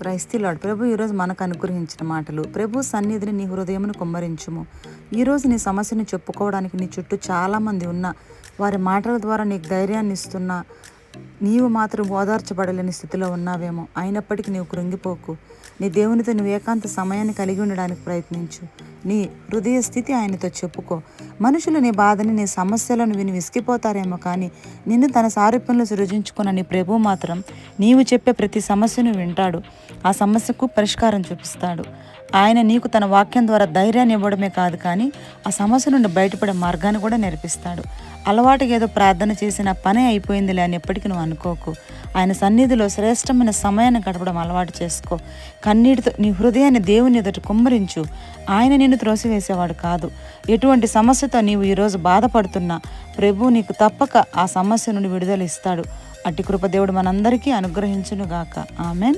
క్రైస్తీలాడు ప్రభు ఈరోజు మనకు అనుగ్రహించిన మాటలు. ప్రభు సన్నిధిని నీ హృదయమును కుమ్మరించుము. ఈరోజు నీ సమస్యను చెప్పుకోవడానికి నీ చుట్టూ చాలామంది ఉన్న వారి మాటల ద్వారా నీకు ధైర్యాన్ని ఇస్తున్న నీవు మాత్రం ఓదార్చబడలేని స్థితిలో ఉన్నావేమో. అయినప్పటికీ నీవు కృంగిపోకు. నీ దేవునితో నువ్వు ఏకాంత సమయాన్ని కలిగి ఉండడానికి ప్రయత్నించు. నీ హృదయ స్థితి ఆయనతో చెప్పుకో. మనుషులు నీ బాధని నీ సమస్యలను విని విసిగిపోతారేమో కానీ నిన్ను తన సారూప్యంలో సృజించుకున్న నీ ప్రభు మాత్రం నీవు చెప్పే ప్రతి సమస్యను వింటాడు. ఆ సమస్యకు పరిష్కారం చూపిస్తాడు. ఆయన నీకు తన వాక్యం ద్వారా ధైర్యాన్ని ఇవ్వడమే కాదు కానీ ఆ సమస్య నుండి బయటపడే మార్గాన్ని కూడా నేర్పిస్తాడు. అలవాటుగా ఏదో ప్రార్థన చేసిన పనే అయిపోయిందిలే అని ఎప్పటికీ నువ్వు అనుకోకు. ఆయన సన్నిధిలో శ్రేష్టమైన సమయాన్ని గడపడం అలవాటు చేసుకో. కన్నీటితో నీ హృదయాన్ని దేవుని ఎదుట కుమ్మరించు. ఆయన నిన్ను త్రోసివేసేవాడు కాదు. ఎటువంటి సమస్యతో నీవు ఈరోజు బాధపడుతున్నా ప్రభు నీకు తప్పక ఆ సమస్య నుండి విడుదల ఇస్తాడు. అట్టి కృపదేవుడు మనందరికీ అనుగ్రహించునుగాక. ఆమెన్.